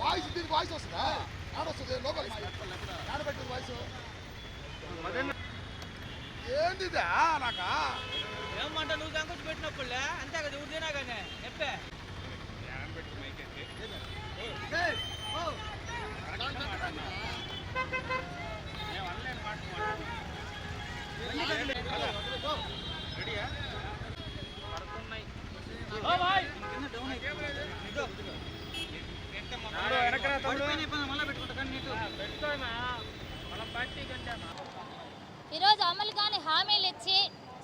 Voice దీనికి voice వస్తుందా? ఆడొస్తుంది లోపల ఆడబెట్టింది వాయిస్. ఏంది ఇది? అలాగా ఏమంట నువ్వు సంకొచ్చి పెట్టినప్పుడులే? అంతే కదా ఊరిదేనా కానీ? చెప్పే. ఈరోజు అమలు కాని హామీలు ఇచ్చి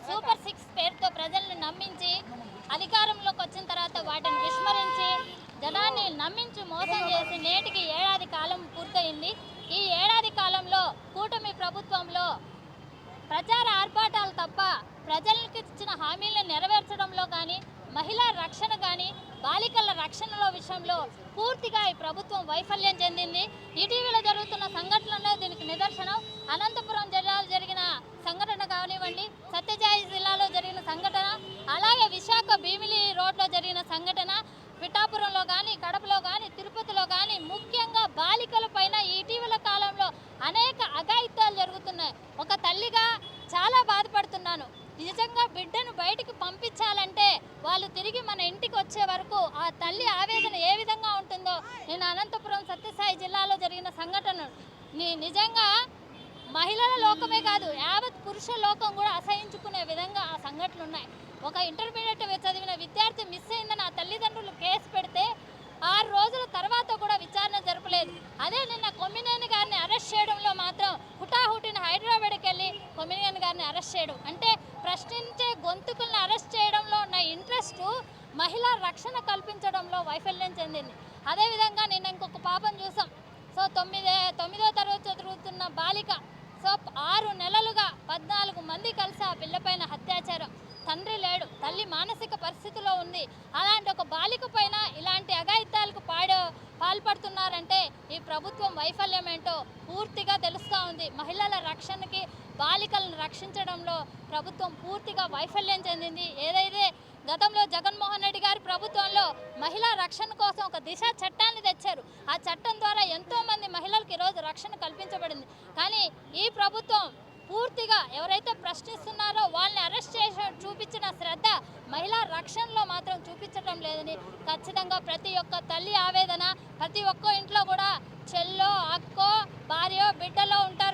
సూపర్ సిక్స్ పేరుతో ప్రజల్ని నమ్మించి అధికారంలోకి వచ్చిన తర్వాత వాటిని విస్మరించి జనాన్ని నమ్మించి మోసం చేసి నేటికి ఏడాది కాలం పూర్తయింది. ఈ ఏడాది కాలంలో కూటమి ప్రభుత్వంలో ప్రచార ఆర్భాటాలు తప్ప ప్రజలకు ఇచ్చిన హామీలను నెరవేర్చడంలో కానీ మహిళా రక్షణ కానీ బాలికల రక్షణలో విషయంలో పూర్తిగా ఈ ప్రభుత్వం వైఫల్యం చెందింది. ఇటీవల జరుగుతున్న సంఘటనలో దీనికి నిదర్శనం. అనంతపురం జిల్లాలో జరిగిన సంఘటన కానివ్వండి సత్యజాయి జిల్లాలో జరిగిన సంఘటన అలాగే విశాఖ భీమిలి రోడ్లో జరిగిన సంఘటన పిఠాపురంలో కానీ కడపలో కానీ తిరుపతిలో కానీ ముఖ్యంగా బాలికల పైన ఇటీవల కాలంలో అనేక అఘాయిత్యాలు జరుగుతున్నాయి. ఒక తల్లిగా చాలా బాధపడుతున్నాను. నిజంగా బిడ్డను బయటికి పంపించాలంటే వాళ్ళు తిరిగి మన ఇంటికి వచ్చే వరకు ఆ తల్లి ఆవేదన ఏ విధంగా ఉంటుందో నేను అనంతపురం సత్యసాయి జిల్లాలో జరిగిన సంఘటన. నిజంగా మహిళల లోకమే కాదు యావత్ పురుష లోకం కూడా అసహించుకునే విధంగా ఆ సంఘటనలు ఉన్నాయి. ఒక ఇంటర్మీడియట్ చదివిన విద్యార్థి మిస్ అయిందని ఆ తల్లిదండ్రులు కేసు పెడితే ఆరు రోజుల తర్వాత కూడా విచారణ జరపలేదు. అదే నిన్న కొమ్మినేని గారిని అరెస్ట్ చేయడంలో మాత్రం హుటాహుటిన హైదరాబాద్కి వెళ్ళి కొమ్మినేని గారిని అరెస్ట్ చేయడం. అంటే ప్రశ్నించే గొంతుకుల్ని అరెస్ట్ చేయడంలో ఉన్న ఇంట్రెస్ట్ మహిళా రక్షణ కల్పించడంలో వైఫల్యం చెందింది. అదేవిధంగా నిన్న ఇంకొక పాపం చూసాం. సో తొమ్మిదే తొమ్మిదో తరగతి చదువుతున్న బాలిక. సో ఆరు నెలలుగా పద్నాలుగు మంది కలిసి ఆ పిల్లపైన అత్యాచారం. తండ్రి లేడు. తల్లి మానసిక పరిస్థితిలో ఉంది. అలాంటి ఒక బాలిక పైన ఇలాంటి అఘాయిత్యాలకు పాడ పాల్పడుతున్నారంటే ఈ ప్రభుత్వం వైఫల్యం ఏంటో పూర్తిగా తెలుస్తూ ఉంది. మహిళల రక్షణకి బాలికలను రక్షించడంలో ప్రభుత్వం పూర్తిగా వైఫల్యం చెందింది. ఏదైతే గతంలో జగన్మోహన్ రెడ్డి గారి ప్రభుత్వంలో మహిళా రక్షణ కోసం ఒక దిశ చట్టాన్ని తెచ్చారు ఆ చట్టం ద్వారా ఎంతోమంది మహిళలకు ఈరోజు రక్షణ కల్పించబడింది. కానీ ఈ ప్రభుత్వం పూర్తిగా ఎవరైతే ప్రశ్నిస్తున్నారో వాళ్ళని అరెస్ట్ చేసి చూపించిన శ్రద్ధ మహిళా రక్షణలో మాత్రం చూపించడం లేదని. ఖచ్చితంగా ప్రతి ఒక్క తల్లి ఆవేదన ప్రతి ఒక్క ఇంట్లో కూడా చెల్లో అక్కో భార్యో బిడ్డలో ఉంటారు.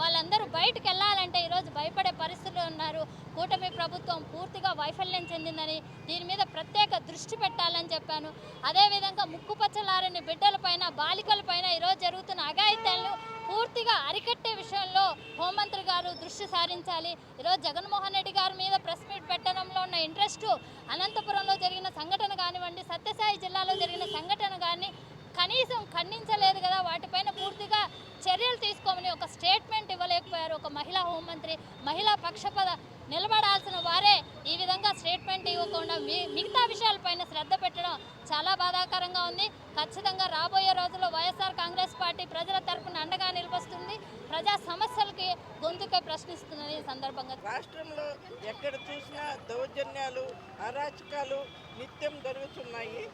వాళ్ళందరూ బయటకు వెళ్ళాలంటే ఈరోజు భయపడే పరిస్థితులు ఉన్నారు. కూటమి ప్రభుత్వం పూర్తిగా వైఫల్యం చెందిందని దీని మీద ప్రత్యేక దృష్టి పెట్టాలని చెప్పాను. అదేవిధంగా ముక్కుపచ్చలారని బిడ్డలపైన బాలికలపైన ఈరోజు జరుగుతున్న అఘాయిత్యాలను పూర్తిగా అరికట్టే విషయంలో హోంమంత్రి గారు దృష్టి సారించాలి. ఈరోజు జగన్మోహన్ రెడ్డి గారి మీద ప్రెస్ మీట్ పెట్టడంలో ఉన్న ఇంట్రెస్ట్ అనంతపురంలో జరిగిన సంఘటన కానివ్వండి సత్యసాయి జిల్లాలో జరిగిన సంఘటన కానీ కనీసం ఖండించలేదు కదా. వాటిపైన చర్యలు తీసుకోమని ఒక స్టేట్మెంట్ ఇవ్వలేకపోయారు. ఒక మహిళా హోంమంత్రి మహిళా పక్షపద నిలబడాల్సిన వారే ఈ విధంగా స్టేట్మెంట్ ఇవ్వకుండా మిగతా విషయాలపైన శ్రద్ధ పెట్టడం చాలా బాధాకరంగా ఉంది. ఖచ్చితంగా రాబోయే రోజుల్లో వైఎస్ఆర్ కాంగ్రెస్ పార్టీ ప్రజల తరపున అండగా నిలబొస్తుంది. ప్రజా సమస్యలకి గొంతుకై ప్రశ్నిస్తుందని సందర్భంగా రాష్ట్రంలో ఎక్కడ చూసినా దౌర్జన్యాలు అరాచకాలు నిత్యం జరుగుతున్నాయి.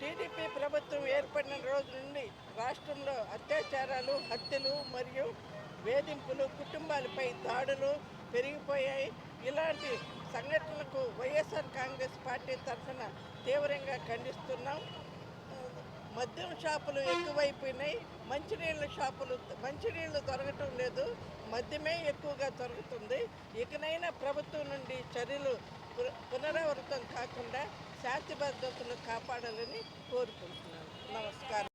టీడీపీ ప్రభుత్వం ఏర్పడిన రోజు నుండి రాష్ట్రంలో అత్యాచారాలు హత్యలు మరియు వేధింపులు కుటుంబాలపై దాడులు పెరిగిపోయాయి. ఇలాంటి సంఘటనలకు వైఎస్ఆర్ కాంగ్రెస్ పార్టీ తరఫున తీవ్రంగా ఖండిస్తున్నాం. మద్యం షాపులు ఎక్కువైపోయినాయి. మంచినీళ్ళ షాపులు మంచినీళ్ళు దొరకటం లేదు. మద్యమే ఎక్కువగా దొరుకుతుంది. ఇకనైనా ప్రభుత్వం నుండి చర్యలు పునరావృతం కాకుండా శాంతి భద్రతను కాపాడాలని కోరుకుంటున్నాను. నమస్కారం.